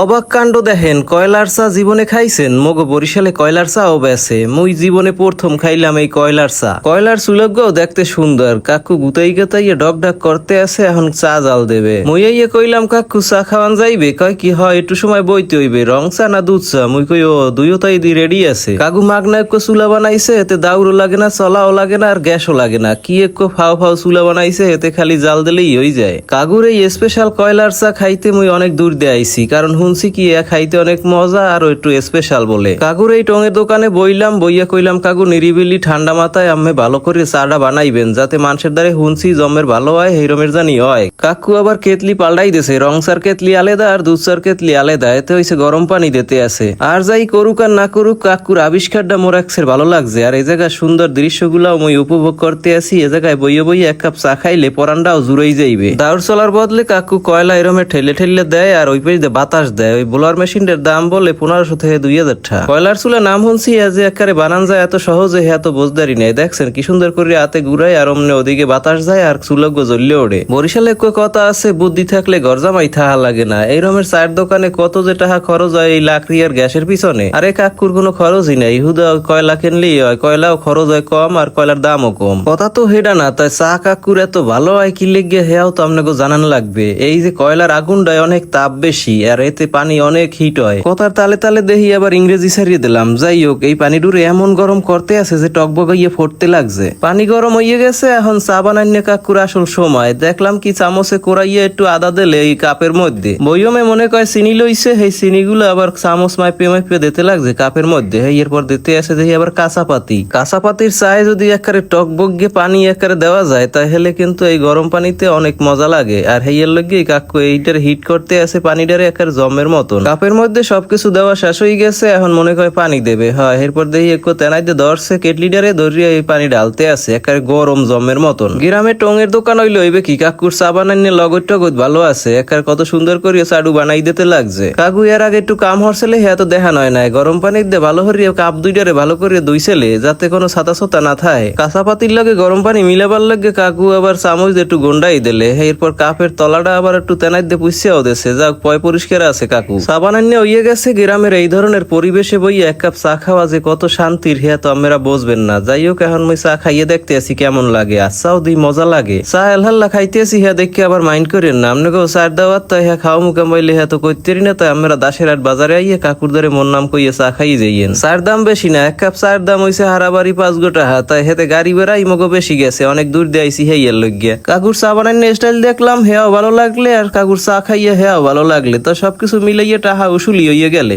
অবাক কাণ্ড দেখেন, কয়লার চা জীবনে খাইছেন? মগ বরিশালে কয়লার চাও বেছে মুই জীবনে প্রথম খাইলাম এই কয়লার চা। কয়লার সুলভও দেখতে সুন্দর। কাকু গুতাই গাতাইয়ে ডক ডাক করতে আছে, এখন চা জাল দেবে। মুই আইয়ে কইলাম, কাকু, চা খাওয়ান যাইবে? কয়, কি হয়, একটু সময় বইতে হইবে। রং চা না দুধ চা? মুই কই, ও, দুইও তাই দি রেডি আছে। কাকু মাগ মাগনা একো চুলা বানাইছে, এতে দাউরও লাগে না, চলাও লাগে না, আর গ্যাসও লাগে না। কি একো ফাও ফাও চুলা বানাইছে, এতে খালি জাল দিলেই হই যায়। কাকুর এই স্পেশাল কয়লার চা খাইতে মুই অনেক দূর দিয়ে আইছি, কারণ শুনছি কি খাইতে অনেক মজা আর একটু স্পেশাল বলে। কাকুর এই টঙের দোকানে বইলাম, বইয়া কইলাম, কাকু, নিরিবিলি ঠান্ডা মাথায় আম্মে ভালো করে চাটা বানাইবেন, যাতে মানুষের দ্বারে হুনছি, জমের ভালো হয়, হেরমের জানি হয়। কাকু আবার কেতলি পাল্টাই দিছে রং সার কেতলি আলাদা আর দুধ সার কেতলি আলাদা, এতে হইছে গরম পানি দিতে আছে। আর যাই করুক আর না করুক, কাকুর আবিষ্কারটা মোর একসের ভালো লাগছে, আর এই জায়গায় সুন্দর দৃশ্যগুলাও মই উপভোগ করতে আসি, এ জায়গায় বইয়ে বইয়ে এক কাপ চা খাইলে পরানটাও জুড়েই যাইবে। দাউর চলার বদলে কাকু কয়লা এরমে ঠেলে ঠেলে দেয়, আর ওই পেজ দিয়ে বাতাস দেয়। ওই বোলার মেশিনটার দাম বলে পনেরোশো থেকে দুই হাজার টাকা কয়লার চুলা নাম শুনছি যে একারে বানান যায়, এত সহজে এত বোঝদারি নেই। দেখছেন কি সুন্দর করে হাতে ঘুরাই, আর অমনে ওদিকে বাতাস যায়, আর চুলজ্ঞ জ্বললে ওড়ে। বরিশালে কই কথা আছে, বুদ্ধি থাকলে ঘর জামাই থাহা লাগে না। এই রমের চায়ের দোকানে কত যে টাকা খরচ হয়, এই লাকড়ি আর গ্যাসের পিছনে। আরে কাকুর কোনো খরচই নাই। হুদা কয়লা কিনলেই হয়, কয়লাও খরচ হয় কম, আর কয়লার দামও কম। কথা তো হেডা না, তাই চা কাকুর এত ভালো হয়, কি লেগে হেয়াও তো আপনাকে জানান লাগবে। এই যে কয়লার আগুনটায় অনেক তাপ বেশি, আর এতে পানি অনেক হিট হয়। কথার তালে তালে দেখি আবার ইংরেজি ছাড়িয়ে দিলাম। যাই হোক, এই পানি ডুরে এমন গরম করতে আছে যে টক টকবগাইয়ে ফুটতে লাগছে। পানি গরম হইয়ে গেছে, এখন চা বানান্য কাকুর আসল সময়। দেখলাম কি চামচে কোরাইয়ে একটু আদা দিলে এই কাপের মধ্যে। বইয়মে মনে কয়, চিনি লইছে সেই চিনিগুলো আবার চামচ মাইপে মাইপে দিতে লাগছে কাপের মধ্যে। এরপর দিতে আছে দেখি আবার কাঁচা পাতি কাঁচা পাতির চায়ে যদি একারে টকবগে পানি একারে দেওয়া যায়, তাহলে কিন্তু এই গরম পানিতে অনেক মজা লাগে। আর হেইয়ের লগে কাকু এইটার হিট করতে আছে, পানিটারে একার জমের মতন। কাপের মধ্যে সবকিছু দেওয়া শেষ হয়ে গেছে, এখন মনে করে পানি দেবে। হয়, এরপর দেখি একটু তেনাই দিয়ে ধরছে কেটলিটারে ধরিয়ে এই পানি ঢালতে আছে একারে গরম জমের মতন। গ্রামে টঙের দোকান হইলে হইবে কি? কাকুর চা বানান্য লগত টগত ভালো আছে একার কত সুন্দর করিয়া চাডু বানাই দিতে লাগছে। কাকু এর আগে একটু কাম হরছেলে হ্যাঁ তো দেখা নয় নাই। গরম পানির দিয়ে ভালো হরিয়ে কাপ দুইটারে ভালো করে দুইছেলে যাতে কোনো ছাতা ছাতা না থাকে কাঁচা পাতির লগে গরম পানি মিলাবার লাগে কাকু আবার চামচ দিয়ে একটু গন্ডাই দিলে। এরপর কাপের তলাটা আবার একটু তেনাই দিয়ে পুষিয়াও দেছে। যাক, পয় পরিষ্কার আছে, কাকু। চা বানান্য হইয়ে গেছে, গ্রামের এই ধরনের পরিবেশে বই এক কাপ চা খাওয়া যে কত শান্তির হ্যাঁ তো আমরা বুঝবেন না। যাই হোক এখন মই চা খাইয়ে দেখতে আছি কেমন লাগে। আচ্ছাও দি মজা লাগে। চা এলহাল্লা খাইতে আসি হ্যাঁ দেখে আবার মাইন্ড করেন না। আপনাকে চার দাওয়াত, তাই হ্যাঁ খাওয়া মুখে মাইলে হ্যাঁ তো করতেরি না, তাই আমরা দাসের হাট বাজারে আইয়ে কাকুর ধরে মন নাম কইয়ে চা খাইয়ে যাইয়েন। চার দাম বেশি না, এক কাপ চার দাম হইছে হারাবাড়ি পাঁচ গোটা হা তাই হেতে গাড়ি বেড়াই মগো বেশি গেছে, অনেক দূর দিয়ে আইসি হেয়ার লইগিয়া। কাকুর চা বানান্য স্টাইল দেখলাম, হেয়াও ভালো লাগলে, আর কাকুর চা খাইয়ে হেয়াও ভালো লাগলে। তো সবকিছু মিলাইয়া টাহা উসুলি হইয়া গেলে।